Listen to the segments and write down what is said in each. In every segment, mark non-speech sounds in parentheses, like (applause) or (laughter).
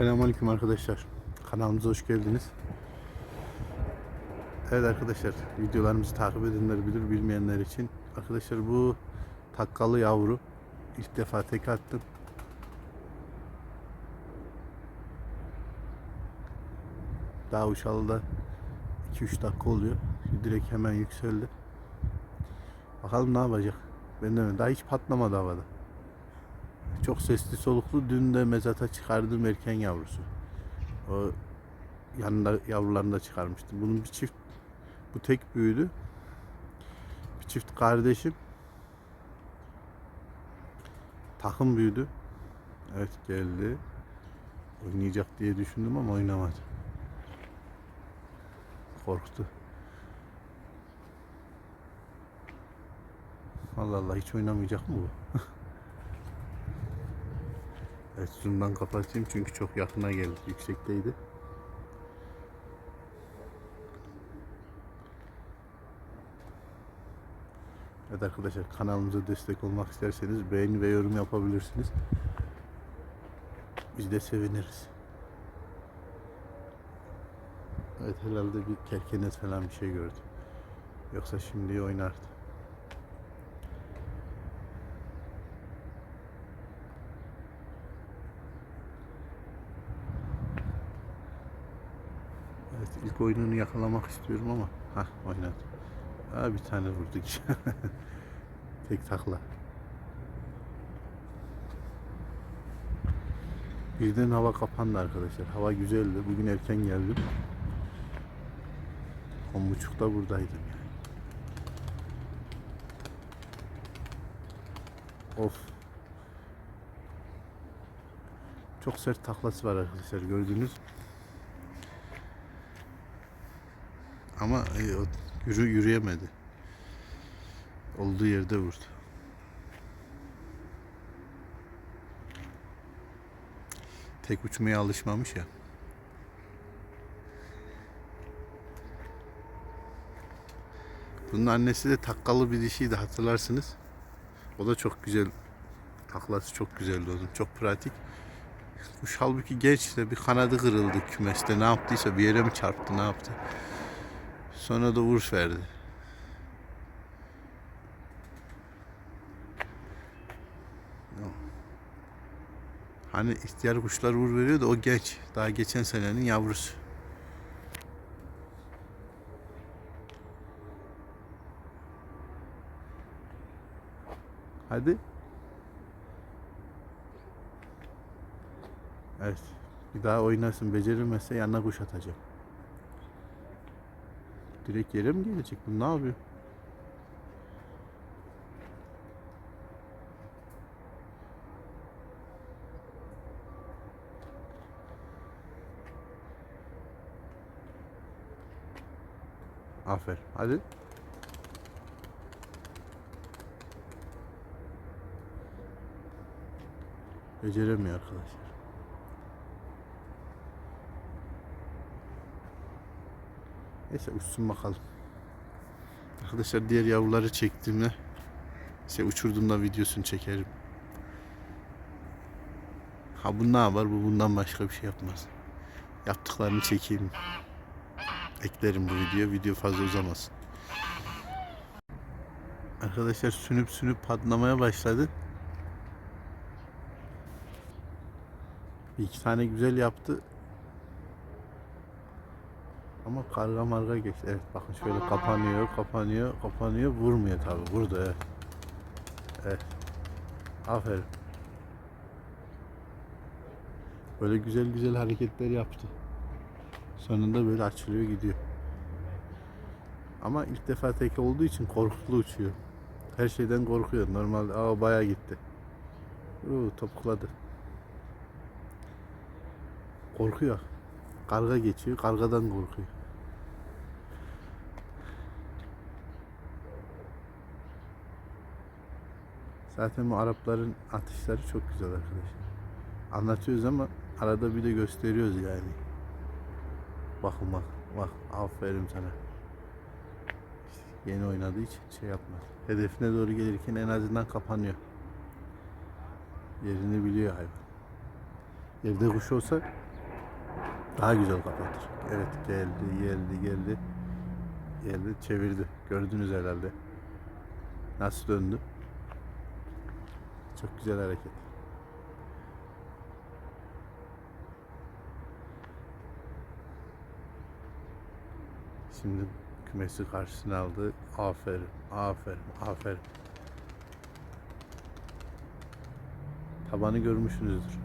Selamünaleyküm arkadaşlar. Kanalımıza hoş geldiniz. Evet arkadaşlar, videolarımızı takip edenler bilir, bilmeyenler için. Arkadaşlar bu takkalı yavru. İlk defa tek attım. Daha uçalı da 2-3 dakika oluyor. Şimdi direkt hemen yükseldi. Bakalım ne yapacak. Ben de daha hiç patlamadı havada. Çok sesli soluklu. Dün de mezata çıkardığım erken yavrusu. O yanında yavrularını da çıkarmıştım. Bunun bir çift bu tek büyüdü. Bir çift kardeşim takım büyüdü. Evet geldi. Oynayacak diye düşündüm ama oynamadı. Korktu. Allah Allah hiç oynamayacak mı bu? (laughs) Evet zoom'dan kapatayım çünkü çok yakına geldi. Yüksekteydi. Evet arkadaşlar kanalımıza destek olmak isterseniz beğeni ve yorum yapabilirsiniz. Biz de seviniriz. Evet herhalde bir kerkenes falan bir şey gördüm. Yoksa şimdi oynardı. Evet ilk oyununu yakalamak istiyorum ama ha oynadı. Aa, bir tane vurduk. (laughs) Tek takla. Birden hava kapandı arkadaşlar. Hava güzeldi. Bugün erken geldim. 10.30'da buradaydım yani. Of. Çok sert taklası var arkadaşlar gördünüz. Ama e, yürü yürüyemedi. Olduğu yerde vurdu. Tek uçmaya alışmamış ya. Bunun annesi de takkalı bir dişiydi hatırlarsınız. O da çok güzel. Taklası çok güzeldi onun. Çok pratik. Kuş halbuki genç de bir kanadı kırıldı kümeste. Ne yaptıysa bir yere mi çarptı ne yaptı. Sonra da vuruş verdi. Hani ihtiyar kuşlar vur veriyor da o genç. Daha geçen senenin yavrusu. Hadi. Evet. Bir daha oynasın. Becerilmezse yanına kuş atacağım. Direkt yere mi gelecek? Bu ne yapıyor? Aferin. Hadi. Beceremiyor arkadaşlar. Neyse uçsun bakalım. Arkadaşlar diğer yavruları çektiğimde işte uçurduğumda videosunu çekerim. Ha bu ne yapar? Bu bundan başka bir şey yapmaz. Yaptıklarını çekeyim. Eklerim bu videoya. Video fazla uzamasın. Arkadaşlar sünüp sünüp patlamaya başladı. Bir iki tane güzel yaptı. Ama karga marga geçti. Evet bakın şöyle kapanıyor, kapanıyor, kapanıyor. Vurmuyor tabi. Vurdu evet. Evet. Aferin. Böyle güzel güzel hareketler yaptı. Sonunda böyle açılıyor gidiyor. Ama ilk defa tek olduğu için korkulu uçuyor. Her şeyden korkuyor. Normalde aa bayağı gitti. Uu, topukladı. Korkuyor. Karga geçiyor. Kargadan korkuyor. Zaten bu Arapların atışları çok güzel arkadaşlar. Anlatıyoruz ama arada bir de gösteriyoruz yani. Bakın bak. Bak aferin sana. Yeni oynadığı için şey yapmaz. Hedefine doğru gelirken en azından kapanıyor. Yerini biliyor hayvan. Evde kuş olsa Daha güzel kapatır. Evet geldi geldi geldi. Geldi çevirdi. Gördünüz herhalde. Nasıl döndü? Çok güzel hareket. Şimdi kümesi karşısına aldı. Aferin, aferin, aferin. Tabanı görmüşsünüzdür.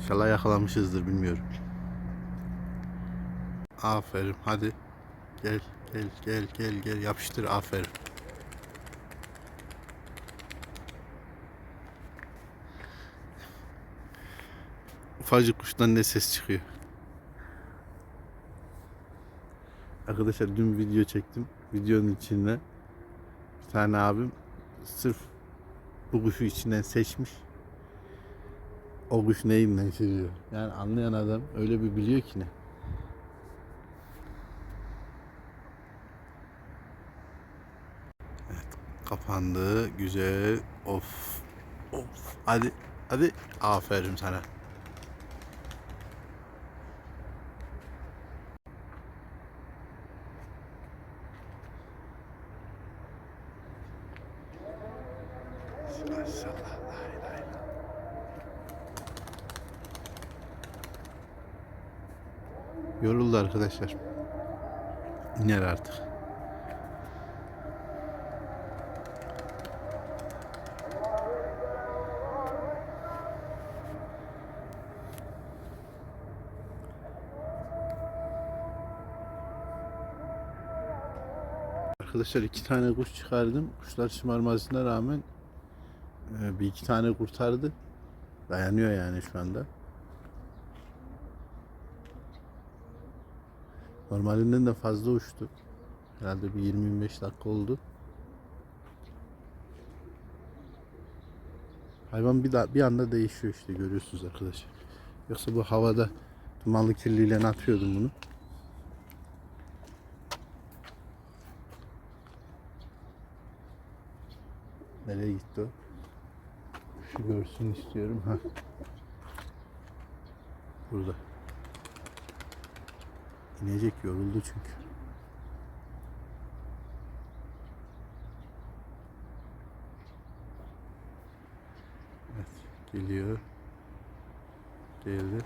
İnşallah yakalamışızdır bilmiyorum. Aferin hadi. Gel gel gel gel gel yapıştır aferin. Ufacık kuştan ne ses çıkıyor. Arkadaşlar dün video çektim. Videonun içinde bir tane abim sırf bu kuşu içinden seçmiş. O kuş neyinden seviyor. Yani anlayan adam öyle bir biliyor ki ne. Evet kapandı. Güzel. Of. Of. Hadi. Hadi. Aferin sana. Maşallah. La ilahe illallah. Yoruldu arkadaşlar. İner artık. Arkadaşlar iki tane kuş çıkardım. Kuşlar şımarmasına rağmen e, bir iki tane kurtardı. Dayanıyor yani şu anda. Normalinden de fazla uçtu. Herhalde bir 20-25 dakika oldu. Hayvan bir, da, bir anda değişiyor işte görüyorsunuz arkadaşlar. Yoksa bu havada dumanlı kirliyle atıyordum bunu. Nereye gitti o? Şu görsün istiyorum. Ha. Burada. İnecek yoruldu çünkü. Evet geliyor. Geldi.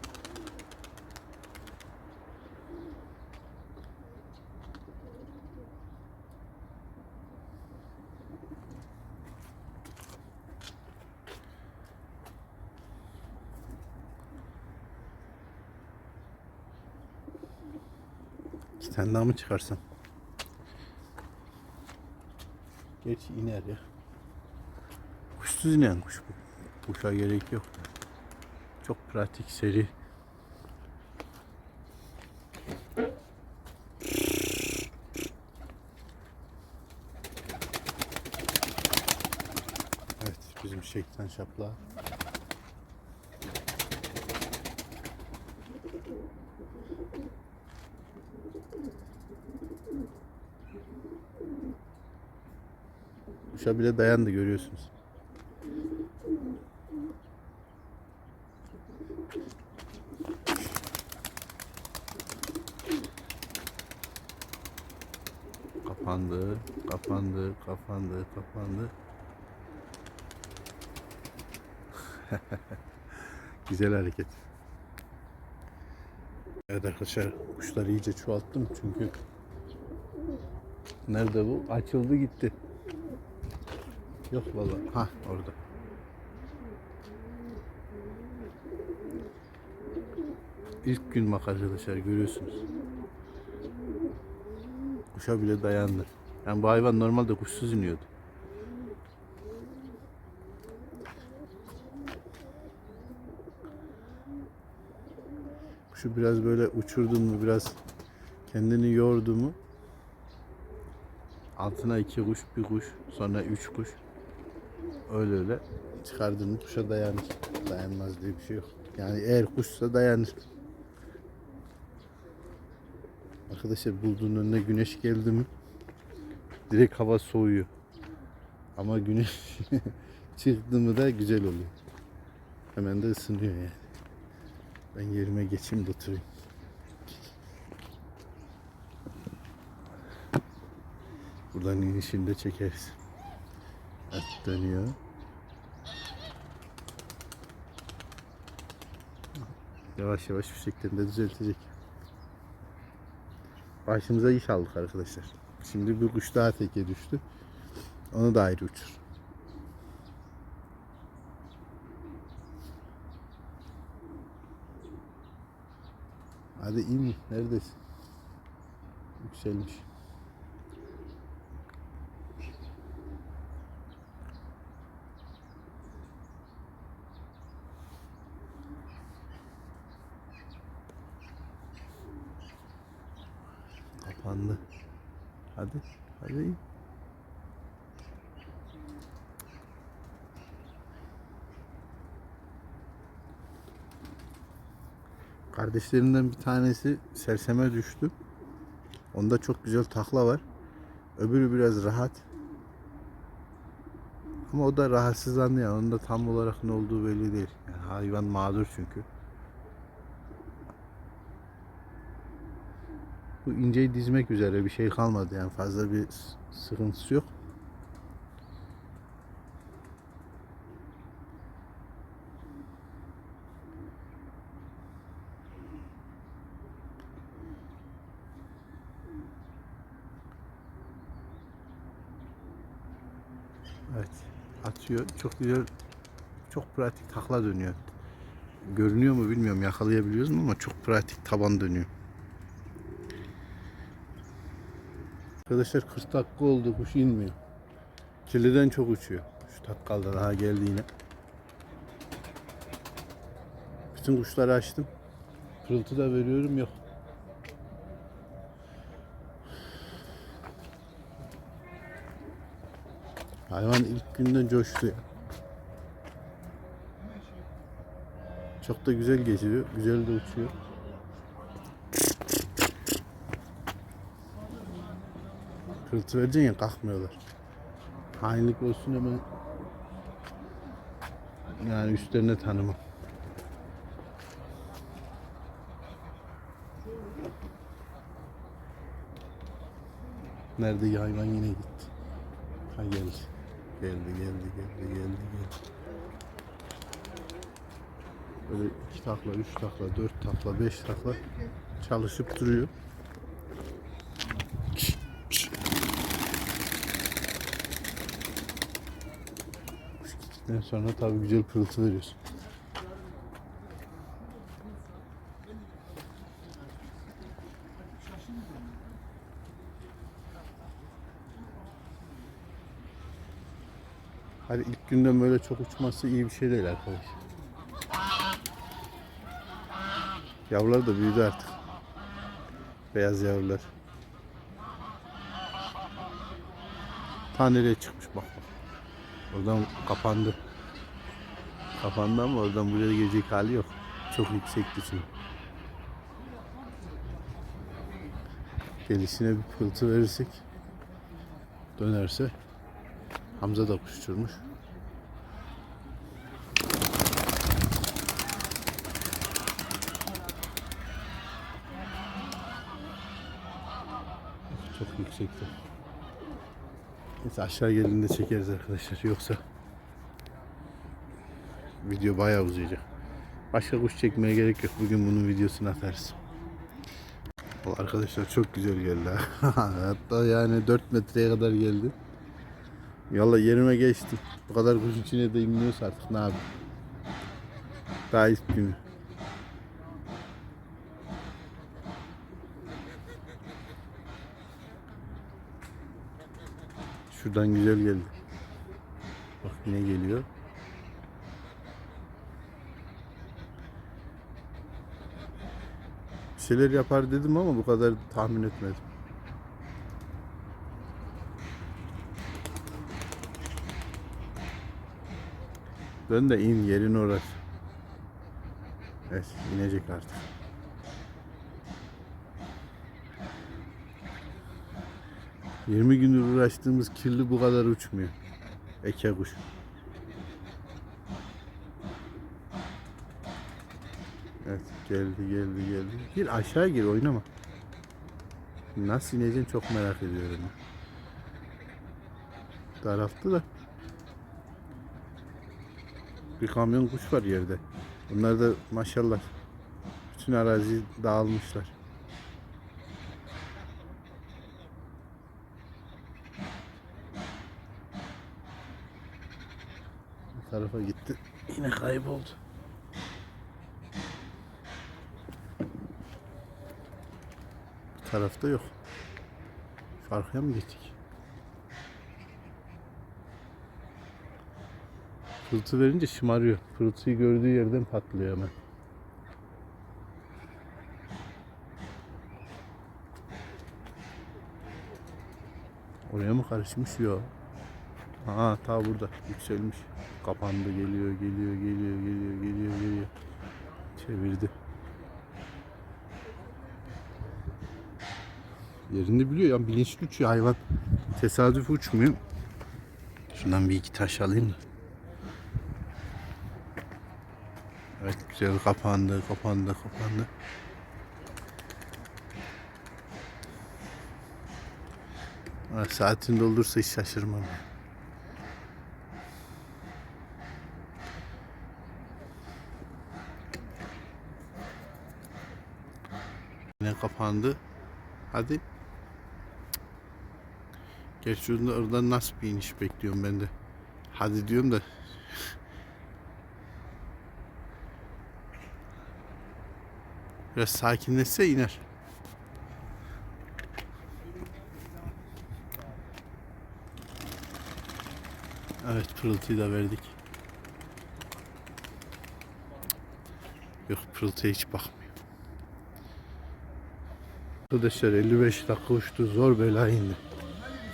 Tane daha mı çıkarsam? Gerçi iner ya. Kuşsuz inen kuş bu. Kuşa gerek yok. Çok pratik seri. Evet bizim şeytan şapla. Kuşa bile dayandı görüyorsunuz. Kapandı, kapandı, kapandı, kapandı. (laughs) Güzel hareket. Evet arkadaşlar kuşları iyice çoğalttım çünkü nerede bu? Açıldı gitti. Yok vallahi. Ha orada. İlk gün bak arkadaşlar görüyorsunuz. Kuşa bile dayandı. Yani bu hayvan normalde kuşsuz iniyordu. Kuşu biraz böyle uçurdun mu biraz kendini yordu mu altına iki kuş bir kuş sonra üç kuş öyle öyle çıkardın mı kuşa dayanır. Dayanmaz diye bir şey yok. Yani eğer kuşsa dayanır. Arkadaşlar bulduğun önüne güneş geldi mi direkt hava soğuyor. Ama güneş (laughs) çıktı mı da güzel oluyor. Hemen de ısınıyor yani. Ben yerime geçeyim de oturayım. Buradan inişini de çekeriz. At dönüyor. Yavaş yavaş fişeklerini de düzeltecek. Başımıza iş aldık arkadaşlar. Şimdi bir kuş daha teke düştü. Onu da ayrı uçur. Hadi in. Neredesin? Yükselmiş. Kapandı. Hadi. Hadi in. Kardeşlerinden bir tanesi serseme düştü. Onda çok güzel takla var. Öbürü biraz rahat. Ama o da rahatsızlandı yani. Onun da tam olarak ne olduğu belli değil. Yani hayvan mağdur çünkü. Bu inceyi dizmek üzere bir şey kalmadı yani fazla bir sıkıntısı yok. Evet. Atıyor. Çok güzel. Çok pratik takla dönüyor. Görünüyor mu bilmiyorum. Yakalayabiliyoruz mu ama çok pratik taban dönüyor. Arkadaşlar 40 dakika oldu. Kuş inmiyor. Kirliden çok uçuyor. Şu takkalda daha geldi yine. Bütün kuşları açtım. Pırıltı da veriyorum yok. Hayvan ilk günden coştu. Çok da güzel geziyor. Güzel de uçuyor. Kırıltı vereceksin ya kalkmıyorlar. Hainlik olsun hemen yani üstlerine tanımam. Nerede hayvan yine gitti. Ha geldi. Geldi geldi geldi geldi geldi. Böyle iki takla, üç takla, dört takla, beş takla çalışıp duruyor. Gittikten sonra tabii güzel pırıltı veriyorsun. Hadi ilk günden böyle çok uçması iyi bir şey değil arkadaş. Yavrular da büyüdü artık. Beyaz yavrular. Ta nereye çıkmış bak bak. Oradan kapandı. Kapandı ama oradan buraya gelecek hali yok. Çok yüksekti çünkü. Gelişine bir pıltı verirsek dönerse Hamza da kuş Çok yüksekti. Neyse aşağı geldiğinde çekeriz arkadaşlar. Yoksa video bayağı uzayacak. Başka kuş çekmeye gerek yok. Bugün bunun videosunu atarız. Arkadaşlar çok güzel geldi. ha. (laughs) Hatta yani 4 metreye kadar geldi. Yalla yerime geçti. Bu kadar kuş içine de inmiyorsa artık ne yapayım. Daha ilk günü. Şuradan güzel geldi. Bak yine geliyor. Bir yapar dedim ama bu kadar tahmin etmedim. Dön de in yerin orası. Evet inecek artık. Yirmi gündür uğraştığımız kirli bu kadar uçmuyor. Eke kuş. Evet geldi geldi geldi. Gir aşağı gir oynama. Nasıl ineceksin çok merak ediyorum. tarafta da. Bir kamyon kuş var yerde. Bunlar da maşallah bütün arazi dağılmışlar. Bu tarafa gitti. Yine kayboldu. Bu tarafta yok. Şu arkaya mı geçtik? Pırıltı verince şımarıyor. Pırıltıyı gördüğü yerden patlıyor hemen. Oraya mı karışmış? Yok. Aa ta burada yükselmiş. Kapandı geliyor geliyor geliyor geliyor geliyor geliyor. Çevirdi. Yerini biliyor ya bilinçli uçuyor hayvan. Tesadüf uçmuyor. Şundan bir iki taş alayım da. Evet güzel kapandı kapandı kapandı. Ha, saatinde olursa hiç şaşırmam. Yine kapandı. Hadi. Gerçi orada- oradan nasıl bir iniş bekliyorum ben de. Hadi diyorum da. (laughs) Biraz sakinleşse iner. Evet pırıltıyı da verdik. Yok pırıltıya hiç bakmıyor. Arkadaşlar 55 dakika uçtu zor bela indi.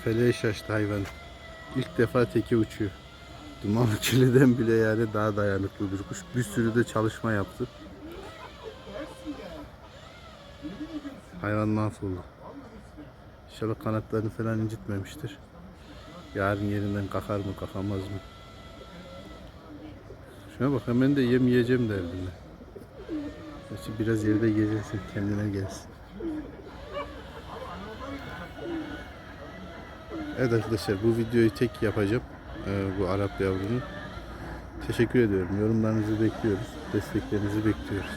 Feleğe şaştı hayvan. İlk defa teke uçuyor. Dumanlı (laughs) kiliden bile yani daha dayanıklı bir kuş. Bir sürü de çalışma yaptı. Hayvan mahvoldu. İnşallah kanatlarını falan incitmemiştir. Yarın yerinden kalkar mı kalkamaz mı? Şuna bak hemen de yem yiyeceğim derdinde. Biraz yerde gezilsin kendine gelsin. Evet arkadaşlar bu videoyu tek yapacağım. Ee, bu Arap yavrunu. Teşekkür ediyorum. Yorumlarınızı bekliyoruz. Desteklerinizi bekliyoruz.